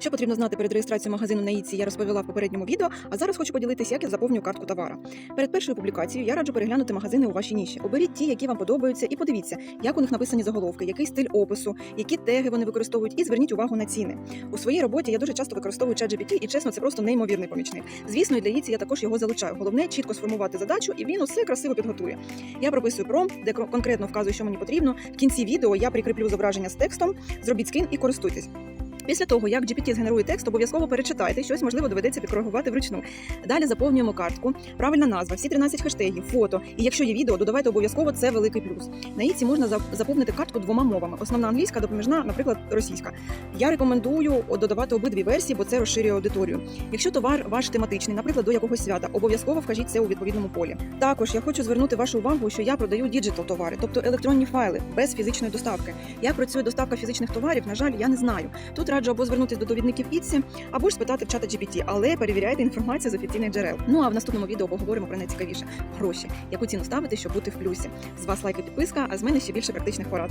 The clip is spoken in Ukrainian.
Що потрібно знати перед реєстрацією магазину на Іці, я розповіла в попередньому відео, а зараз хочу поділитися, як я заповнюю картку товара. Перед першою публікацією я раджу переглянути магазини у вашій ніші. Оберіть ті, які вам подобаються, і подивіться, як у них написані заголовки, який стиль опису, які теги вони використовують, і зверніть увагу на ціни. У своїй роботі я дуже часто використовую ChatGPT, і чесно, це просто неймовірний помічник. Звісно, і для Іці я також його залучаю. Головне чітко сформувати задачу, і він усе красиво підготує. Я прописую промпт, де кон- конкретно вказую, що мені потрібно. В кінці відео я прикріплю зображення з текстом, зробіть скрін і користуйтесь. Після того, як GPT згенерує текст, обов'язково перечитайте, щось можливо доведеться підкоригувати вручну. Далі заповнюємо картку, правильна назва, всі 13 хештегів, фото. І якщо є відео, додавайте обов'язково це великий плюс. На Іці можна заповнити картку двома мовами: основна англійська, допоміжна, наприклад, російська. Я рекомендую додавати обидві версії, бо це розширює аудиторію. Якщо товар ваш тематичний, наприклад, до якогось свята, обов'язково вкажіть це у відповідному полі. Також я хочу звернути вашу увагу, що я продаю діджитал товари, тобто електронні файли без фізичної доставки. Як працює доставка фізичних товарів, на жаль, я не знаю. Тут раджу або звернутися до довідників піці, або ж спитати в чата GPT, але перевіряйте інформацію з офіційних джерел. Ну а в наступному відео поговоримо про найцікавіше гроші, яку ціну ставити, щоб бути в плюсі. З вас лайк і підписка, а з мене ще більше практичних порад.